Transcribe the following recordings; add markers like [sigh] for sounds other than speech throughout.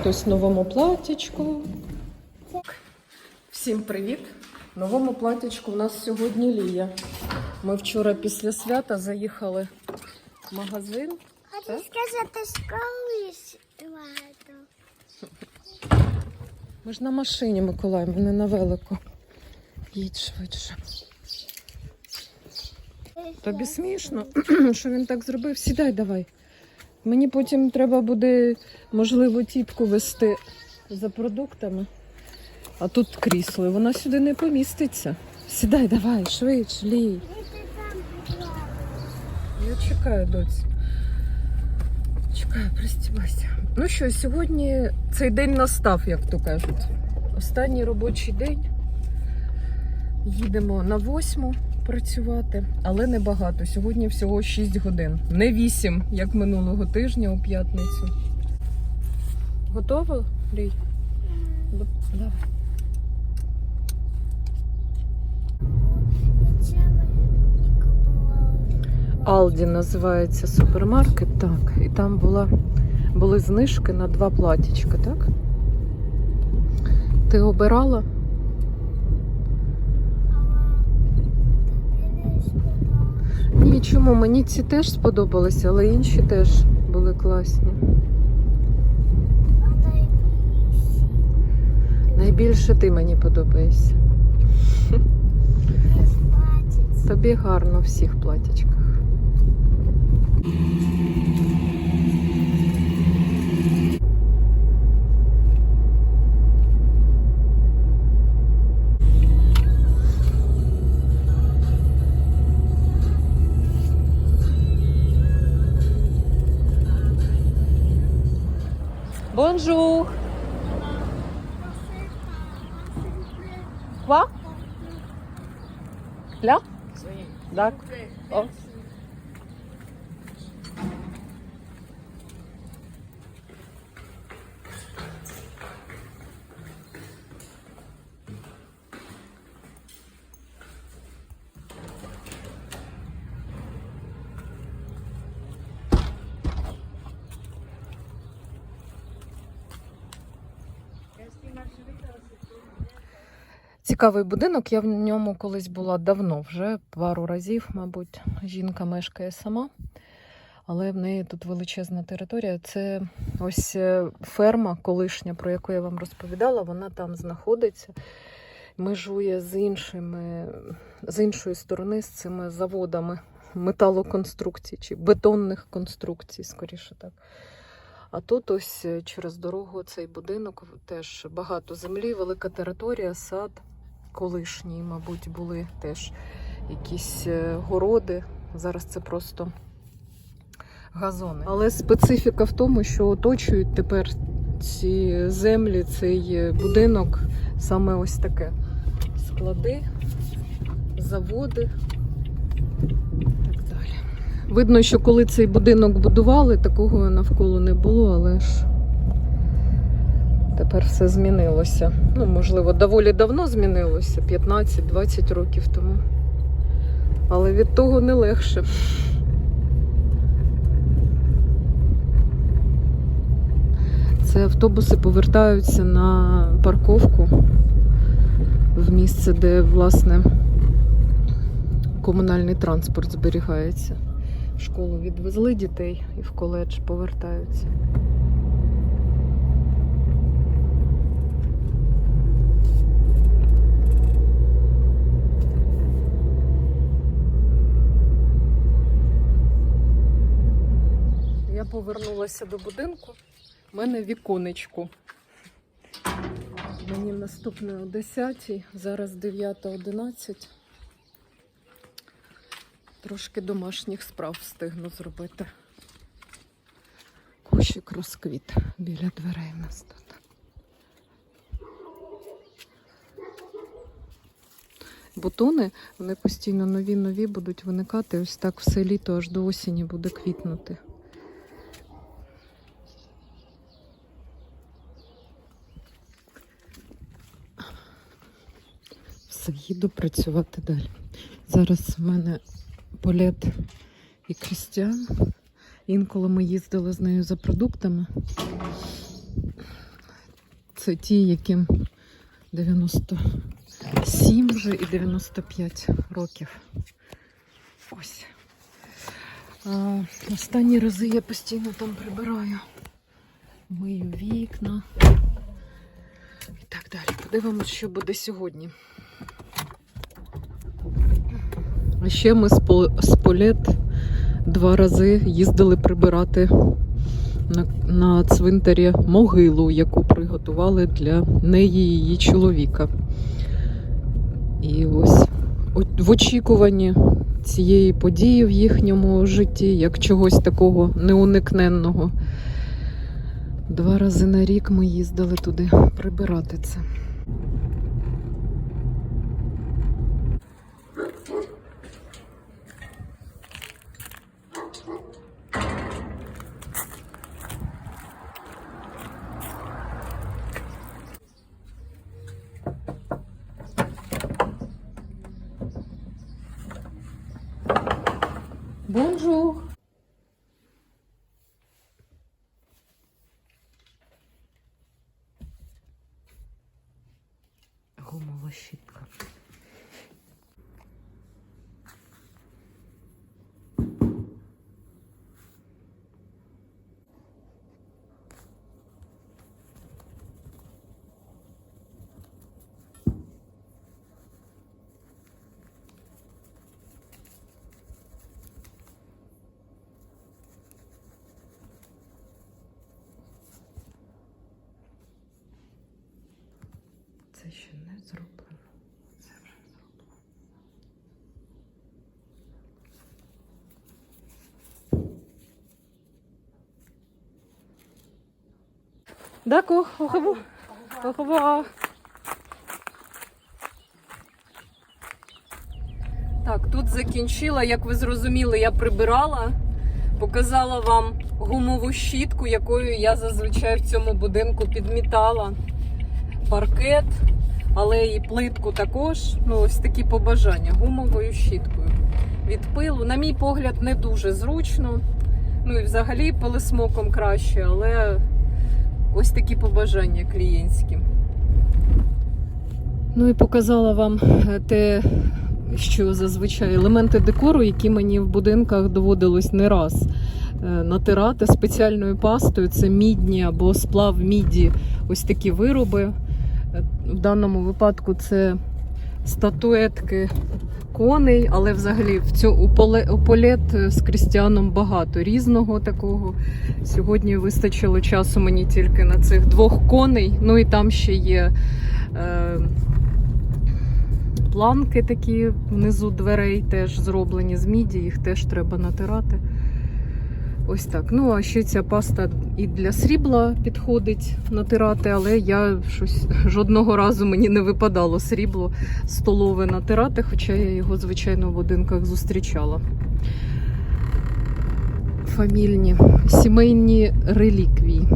Хтось в новому платячку. Всім привіт! В новому платячку у нас сьогодні Лія. Ми вчора після свята заїхали в магазин. Хочу сказати свято. Ми ж на машині, Миколай, ми не на велику. Їдь швидше. Тобі смішно, [clears throat] що він так зробив? Сідай давай. Мені потім треба буде, можливо, тітку вести за продуктами. А тут крісло, і вона сюди не поміститься. Сідай, давай, швидше, лій. Я чекаю, доць. Чекаю, пристібайся. Ну що, сьогодні цей день настав, як то кажуть. Останній робочий день. Їдемо на восьму працювати, але не багато. Сьогодні всього 6 годин. Не 8, як минулого тижня у п'ятницю. Готово, Лій? Бо- Давай. Алді називається супермаркет, так. І там була, були знижки на два платічка, так? Ти обирала? Ні, чому? Мені ці теж сподобалися, але інші теж були класні. Найбільше ти мені подобаєшся. Тобі гарно в всіх платічках. Bonjour. Quoi? Là? D'accord. Oh. Цікавий будинок. Я в ньому колись була давно, вже пару разів, мабуть. Жінка мешкає сама, але в неї тут величезна територія. Це ось е, ферма колишня, про яку я вам розповідала. Вона там знаходиться, межує з іншими, з іншої сторони, з цими заводами металоконструкцій чи бетонних конструкцій, скоріше так. А тут ось е, через дорогу цей будинок теж багато землі, велика територія, сад колишній, мабуть, були теж якісь е, городи. Зараз це просто газони. Але специфіка в тому, що оточують тепер ці землі, цей е, будинок саме ось таке. Склади, заводи. і Так далі. Видно, що коли цей будинок будували, такого навколо не було, але ж тепер все змінилося. Ну, можливо, доволі давно змінилося, 15-20 років тому. Але від того не легше. Це автобуси повертаються на парковку в місце, де, власне, комунальний транспорт зберігається. В школу відвезли дітей і в коледж повертаються. Повернулася до будинку. У мене віконечко. Мені наступне о 10, зараз 9.11. Трошки домашніх справ встигну зробити. Кущик розквіт біля дверей в нас тут. Бутони, вони постійно нові-нові будуть виникати. Ось так все літо аж до осені буде квітнути. Їду працювати далі. Зараз в мене полет і Крістіан. Інколи ми їздили з нею за продуктами. Це ті, яким 97 вже і 95 років. Ось. А, останні рази я постійно там прибираю. Мию вікна. І так далі. Подивимось, що буде сьогодні. А ще ми з Пол- Полет два рази їздили прибирати на, на цвинтарі могилу, яку приготували для неї її чоловіка. І ось в очікуванні цієї події в їхньому житті, як чогось такого неуникненного. Два рази на рік ми їздили туди прибирати це. Бонжур! Гумова щітка. Це ще не зроблено. Це вже зроблено. D'accord, au revoir. Так, тут закінчила, як ви зрозуміли, я прибирала, показала вам гумову щітку, якою я зазвичай в цьому будинку підмітала паркет, але і плитку також. Ну, ось такі побажання гумовою щіткою. Від пилу, на мій погляд, не дуже зручно. Ну і взагалі пилисмоком краще, але ось такі побажання клієнтські. Ну і показала вам е, те, що зазвичай елементи декору, які мені в будинках доводилось не раз е, натирати спеціальною пастою. Це мідні або сплав міді, ось такі вироби. В даному випадку це статуетки коней, але взагалі в цьо, у, поле, у полет з Крістіаном багато різного такого. Сьогодні вистачило часу мені тільки на цих двох коней. Ну і там ще є е, планки такі внизу дверей, теж зроблені з міді, їх теж треба натирати. Ось так. Ну, а ще ця паста і для срібла підходить натирати, але я щось жодного разу мені не випадало срібло столове натирати, хоча я його, звичайно, в будинках зустрічала. Фамільні, сімейні реліквії.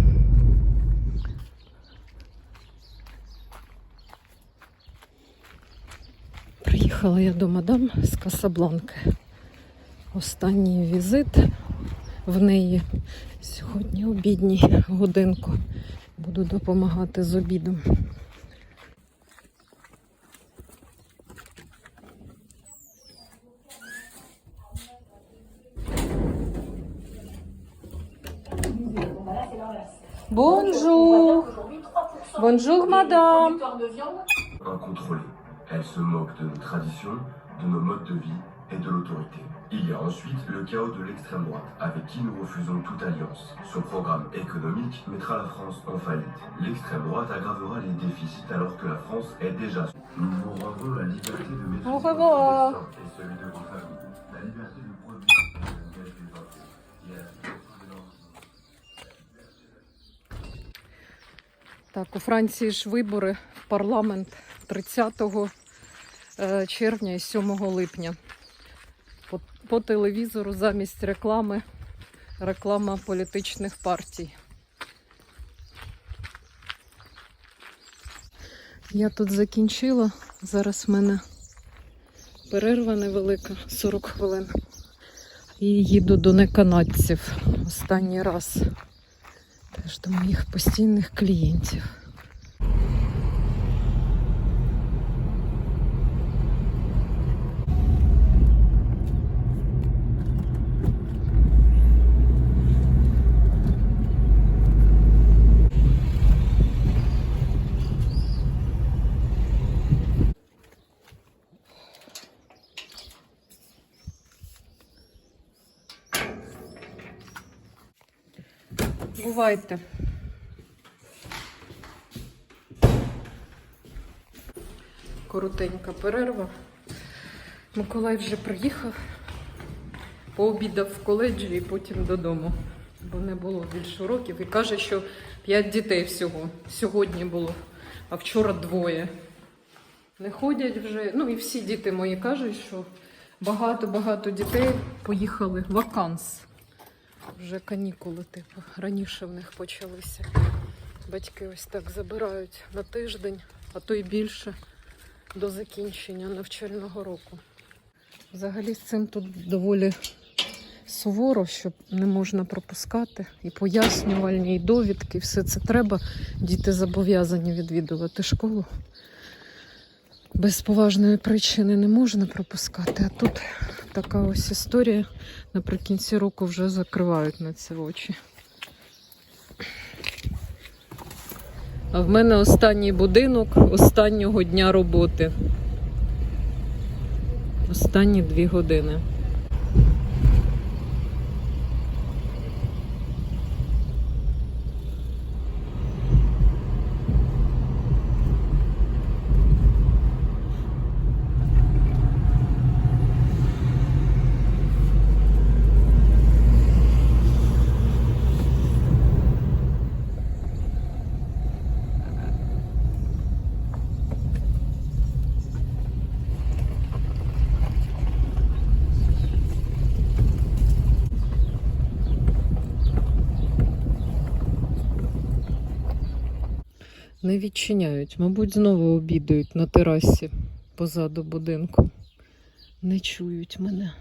Приїхала я до мадам з Касабланки. Останній візит в неї сьогодні обідній годинку. Буду допомагати з обідом. Bonjour. Bonjour madame. incontrôlée. Elle se moque de nos traditions, de nos modes de vie et de l'autorité. Il y a ensuite le chaos de l'extrême droite, avec qui nous refusons toute alliance. Son programme économique mettra la France en faillite. L'extrême droite aggravera les déficits alors que la France est déjà... Nous vous rendons la liberté de maîtriser votre destin et celui de vos familles. La liberté de produire et de gage. Et la liberté. Так, у Франції ж вибори в парламент 30 е, червня і 7 липня. По, телевізору замість реклами реклама політичних партій. Я тут закінчила. Зараз в мене перерва невелика, 40 хвилин. І їду до неканадців останній раз. Теж до моїх постійних клієнтів. Бувайте. Коротенька перерва. Миколай вже приїхав, пообідав в коледжі і потім додому, бо не було більше уроків. І каже, що 5 дітей всього сьогодні було, а вчора двоє. Не ходять вже. Ну і всі діти мої кажуть, що багато-багато дітей поїхали в ваканс. Вже канікули, типу, раніше в них почалися. Батьки ось так забирають на тиждень, а то й більше до закінчення навчального року. Взагалі з цим тут доволі суворо, що не можна пропускати. І пояснювальні, і довідки, все це треба. Діти зобов'язані відвідувати школу. Без поважної причини не можна пропускати. А тут така ось історія. Наприкінці року вже закривають на це очі. А в мене останній будинок останнього дня роботи. Останні дві години. Не відчиняють. Мабуть, знову обідають на терасі позаду будинку. Не чують мене.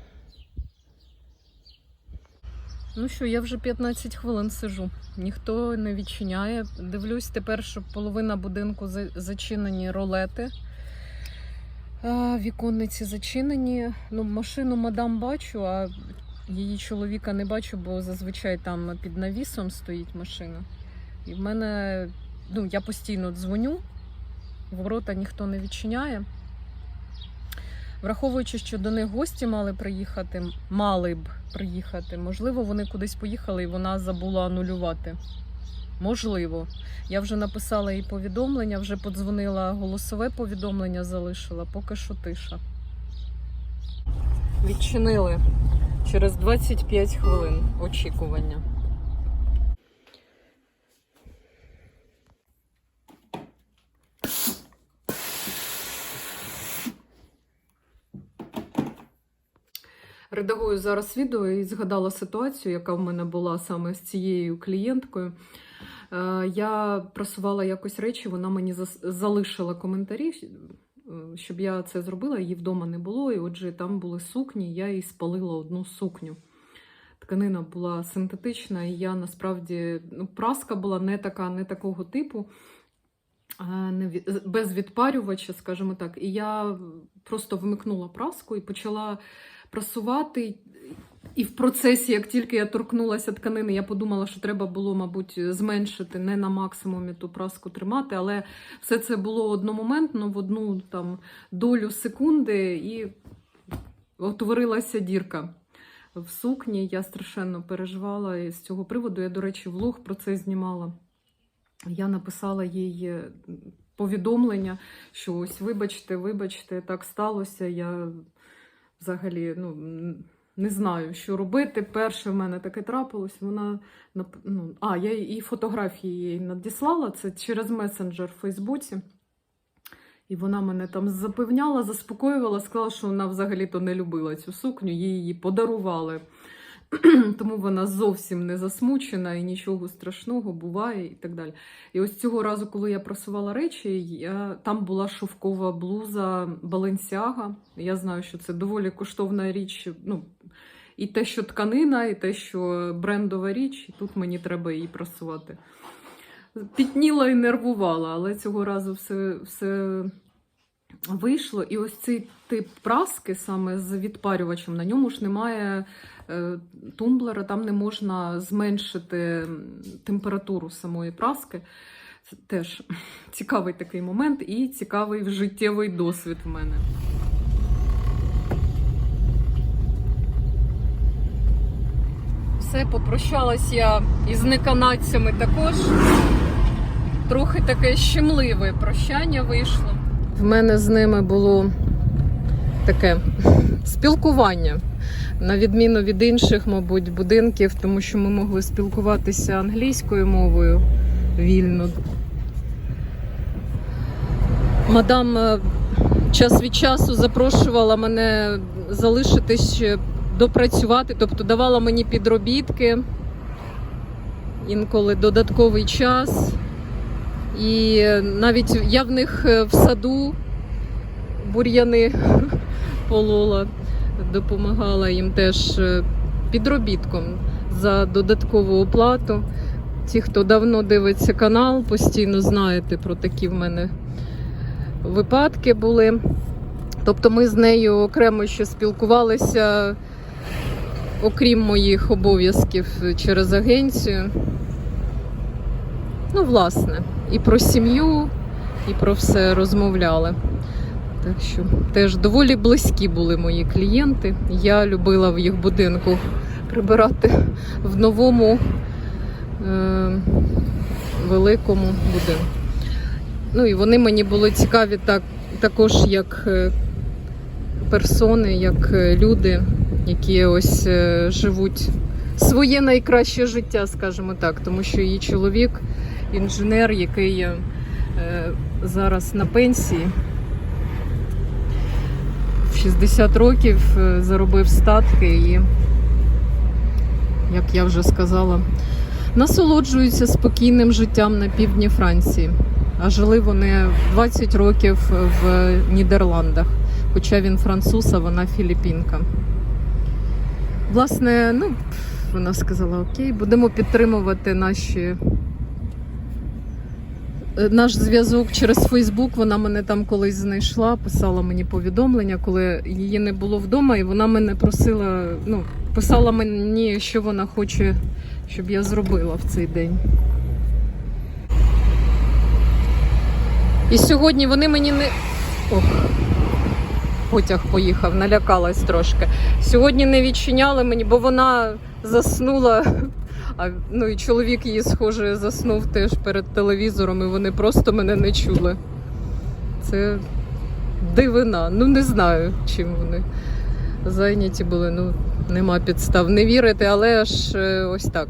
Ну що, я вже 15 хвилин сижу. Ніхто не відчиняє. Дивлюсь тепер, що половина будинку зачинені ролети. Віконниці зачинені. Ну, машину мадам бачу, а її чоловіка не бачу, бо зазвичай там під навісом стоїть машина. І в мене ну, я постійно дзвоню, ворота ніхто не відчиняє. Враховуючи, що до них гості мали приїхати, мали б приїхати, можливо, вони кудись поїхали і вона забула анулювати. Можливо. Я вже написала їй повідомлення, вже подзвонила голосове повідомлення, залишила, поки що тиша. Відчинили через 25 хвилин очікування. Редагую зараз відео і згадала ситуацію, яка в мене була саме з цією клієнткою. Е, Я просувала якось речі, вона мені залишила коментарі, е, щоб я це зробила. Її вдома не було, і отже, там були сукні, я їй спалила одну сукню. Тканина була синтетична, і я насправді ну, праска була не така, не такого типу, не без відпарювача, скажімо так. І я просто вмикнула праску і почала прасувати. І в процесі, як тільки я торкнулася тканини, я подумала, що треба було, мабуть, зменшити не на максимумі ту праску тримати, але все це було одномоментно, в одну там долю секунди, і утворилася дірка в сукні. Я страшенно переживала і з цього приводу. Я, до речі, влог про це знімала. Я написала їй е, повідомлення, що ось, вибачте, вибачте, так сталося. Я взагалі ну, не знаю, що робити. Перше в мене таке трапилось. Вона ну, а, я і фотографії їй надіслала це через месенджер в Фейсбуці. І вона мене там запевняла, заспокоювала, сказала, що вона взагалі-то не любила цю сукню, їй її подарували. [clears throat] Тому вона зовсім не засмучена і нічого страшного буває і так далі. І ось цього разу, коли я просувала речі, я... там була шовкова блуза Balenciaga. Я знаю, що це доволі коштовна річ. Ну, і те, що тканина, і те, що брендова річ, і тут мені треба її просувати. Пітніла і нервувала, але цього разу все, все вийшло. І ось цей тип праски саме з відпарювачем, на ньому ж немає е, тумблера, там не можна зменшити температуру самої праски. Це теж [laughs] цікавий такий момент і цікавий життєвий досвід в мене. все, попрощалась я із неканадцями також. Трохи таке щемливе прощання вийшло. В мене з ними було таке спілкування. На відміну від інших, мабуть, будинків, тому що ми могли спілкуватися англійською мовою вільно. Мадам е, час від часу запрошувала мене залишитись ще допрацювати, тобто давала мені підробітки, інколи додатковий час. І навіть я в них е, в саду бур'яни [laughs] полола, допомагала їм теж е, підробітком за додаткову оплату. Ті, хто давно дивиться канал, постійно знаєте про такі в мене випадки були. Тобто ми з нею окремо ще спілкувалися, окрім моїх обов'язків через агенцію. Ну, власне, і про сім'ю, і про все розмовляли. Так що теж доволі близькі були мої клієнти. Я любила в їх будинку прибирати в новому е- великому будинку. Ну і вони мені були цікаві так, також як е, персони, як е, люди, які ось е, живуть своє найкраще життя, скажімо так, тому що її чоловік інженер, який е, зараз на пенсії. В 60 років е, заробив статки і, як я вже сказала, насолоджуються спокійним життям на півдні Франції. А жили вони 20 років в Нідерландах, хоча він француз, а вона філіппінка. Власне, ну, вона сказала: Окей, будемо підтримувати наші. Е, Наш зв'язок через Фейсбук, вона мене там колись знайшла, писала мені повідомлення, коли її не було вдома, і вона мене просила, ну, писала мені, що вона хоче, щоб я зробила в цей день. І сьогодні вони мені не. Ох, потяг поїхав, налякалась трошки. Сьогодні не відчиняли мені, бо вона заснула. А ну і чоловік її, схоже, заснув теж перед телевізором, і вони просто мене не чули. Це дивина. Ну не знаю, чим вони зайняті були. Ну, нема підстав не вірити, але ж е, ось так.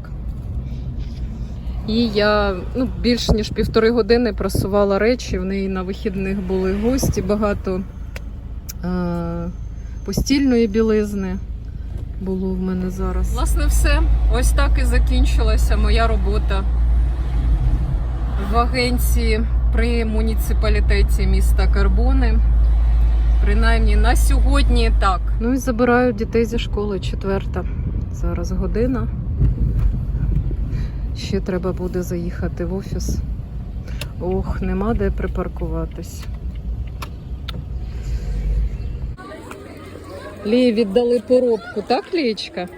І я ну, більш ніж півтори години просувала речі. В неї на вихідних були гості, багато е- постільної білизни було в мене зараз. Власне, все. Ось так і закінчилася моя робота в агенції при муніципалітеті міста Карбони. Принаймні на сьогодні так. Ну і забираю дітей зі школи четверта. Зараз година. Ще треба буде заїхати в офіс. Ох, нема де припаркуватись. Лії віддали поробку, так, Лієчка?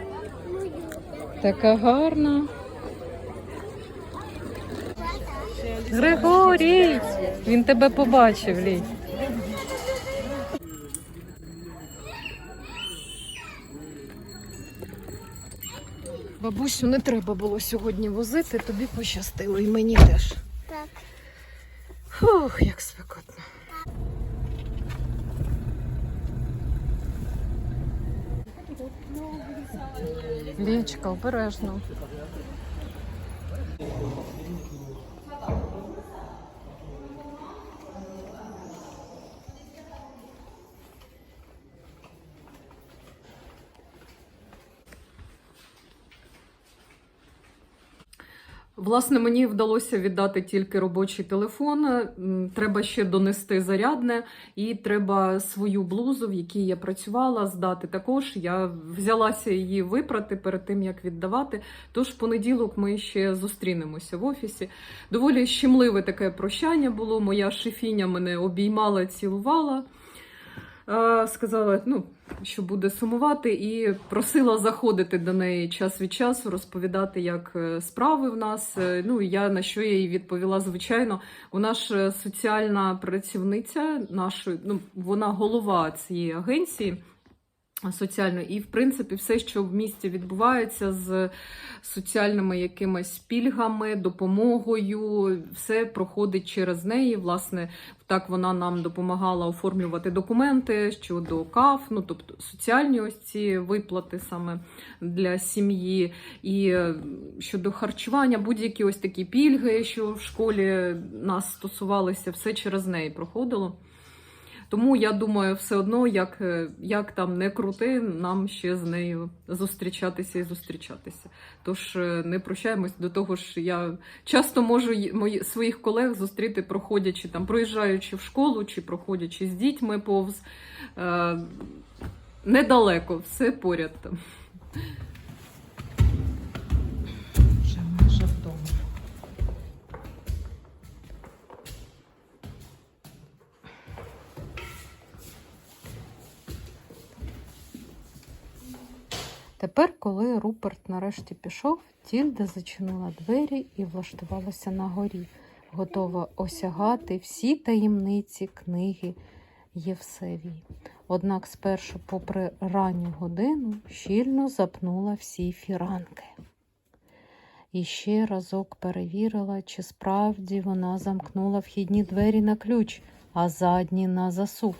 Така гарна. Григорій! Він тебе побачив, Лій. Бабусю, не треба було сьогодні возити, тобі пощастило і мені теж. Так. Ох, як спекотно. Лічка, обережно. Власне, мені вдалося віддати тільки робочий телефон. Треба ще донести зарядне, і треба свою блузу, в якій я працювала, здати також. Я взялася її випрати перед тим, як віддавати. Тож в понеділок ми ще зустрінемося в офісі. Доволі щемливе таке прощання було. Моя шефіня мене обіймала, цілувала. Сказала, ну, що буде сумувати, і просила заходити до неї час від часу, розповідати, як е, справи в нас. Е, Ну я на що я їй відповіла, звичайно, вона ж е, соціальна працівниця нашої, ну вона голова цієї агенції. Соціально. І, в принципі, все, що в місті відбувається з соціальними якимись пільгами, допомогою, все проходить через неї. Власне, так вона нам допомагала оформлювати документи щодо КАФ, ну тобто соціальні ось ці виплати саме для сім'ї, і е, щодо харчування, будь-які ось такі пільги, що в школі нас стосувалися, все через неї проходило. Тому я думаю, все одно, як, е, як там не крути, нам ще з нею зустрічатися і зустрічатися. Тож е, не прощаємось до того ж, я часто можу своїх колег зустріти, проходячи там, проїжджаючи в школу чи проходячи з дітьми повз. Е, недалеко, все поряд там. Тепер, коли Руперт нарешті пішов, Тільда зачинила двері і влаштувалася на горі, готова осягати всі таємниці книги Євсевії. Однак спершу, попри ранню годину, щільно запнула всі фіранки. І ще разок перевірила, чи справді вона замкнула вхідні двері на ключ, а задні на засув.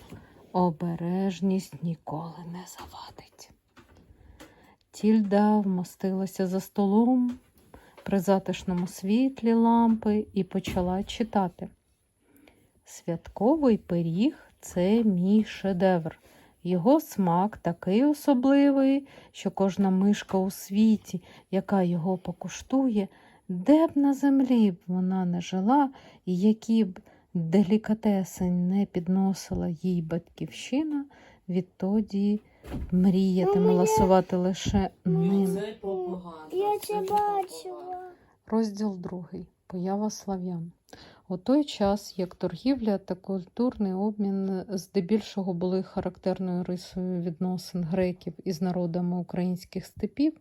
Обережність ніколи не завадить. Тільда вмостилася за столом при затишному світлі лампи і почала читати. Святковий пиріг це мій шедевр. Його смак такий особливий, що кожна мишка у світі, яка його покуштує, де б на землі б вона не жила, і які б делікатесень не підносила їй батьківщина, відтоді мріятиме ласувати лише ним. Я це бачила. Розділ другий. Поява слав'ян. У той час, як торгівля та культурний обмін здебільшого були характерною рисою відносин греків із народами українських степів,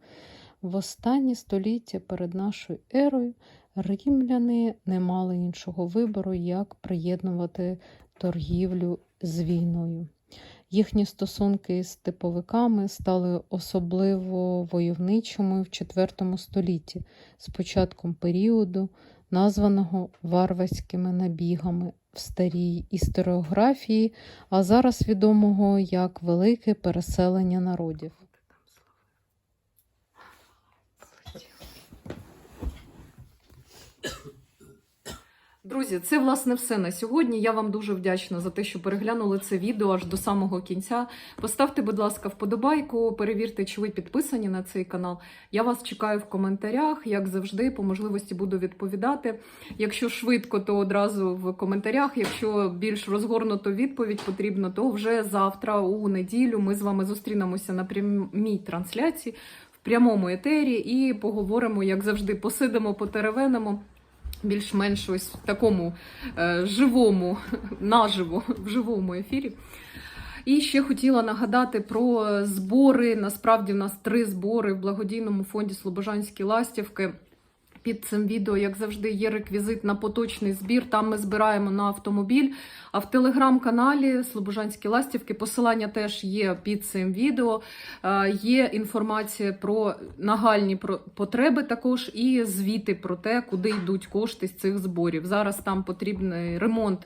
в останні століття перед нашою ерою римляни не мали іншого вибору, як приєднувати торгівлю з війною. Їхні стосунки з типовиками стали особливо войовничими в IV столітті з початком періоду, названого варварськими набігами в старій історіографії, а зараз відомого як велике переселення народів. Друзі, це власне все на сьогодні. Я вам дуже вдячна за те, що переглянули це відео аж до самого кінця. Поставте, будь ласка, вподобайку, перевірте, чи ви підписані на цей канал. Я вас чекаю в коментарях, як завжди, по можливості буду відповідати. Якщо швидко, то одразу в коментарях. Якщо більш розгорнуто відповідь потрібно, то вже завтра, у неділю, ми з вами зустрінемося на прямій трансляції в прямому етері і поговоримо, як завжди, посидимо, потеревенимо більш-менш ось в такому е, живому, [laughs] наживо, в живому ефірі. І ще хотіла нагадати про збори. Насправді, в нас три збори в благодійному фонді Слобожанські ластівки. Під цим відео, як завжди, є реквізит на поточний збір. Там ми збираємо на автомобіль. А в телеграм-каналі Слобожанські ластівки посилання теж є під цим відео. Е, Є інформація про нагальні потреби також і звіти про те, куди йдуть кошти з цих зборів. Зараз там потрібний ремонт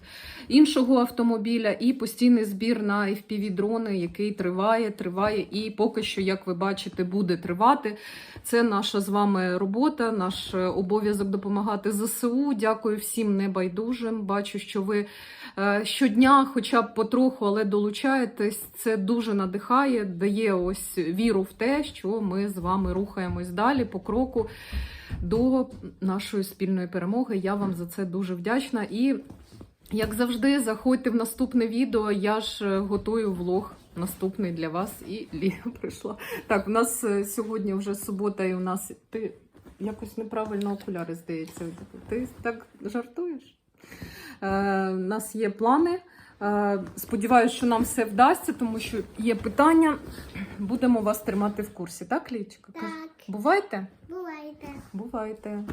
іншого автомобіля і постійний збір на FPV-дрони, який триває, триває і поки що, як ви бачите, буде тривати. Це наша з вами робота, наш обов'язок допомагати ЗСУ. Дякую всім небайдужим. Бачу, що ви е, щодня, хоча б потроху, але долучаєтесь. Це дуже надихає, дає ось віру в те, що ми з вами рухаємось далі по кроку до нашої спільної перемоги. Я вам за це дуже вдячна. І як завжди, заходьте в наступне відео. Я ж е, готую влог. Наступний для вас і Лія [laughs] прийшла. Так, у нас е, сьогодні вже субота, і у нас ти якось неправильно окуляри, здається. Ти так жартуєш? Е, у нас є плани. Е, Сподіваюся, що нам все вдасться, тому що є питання. Будемо вас тримати в курсі, так, Лічка? Так, Бувайте? бувайте. Бувайте.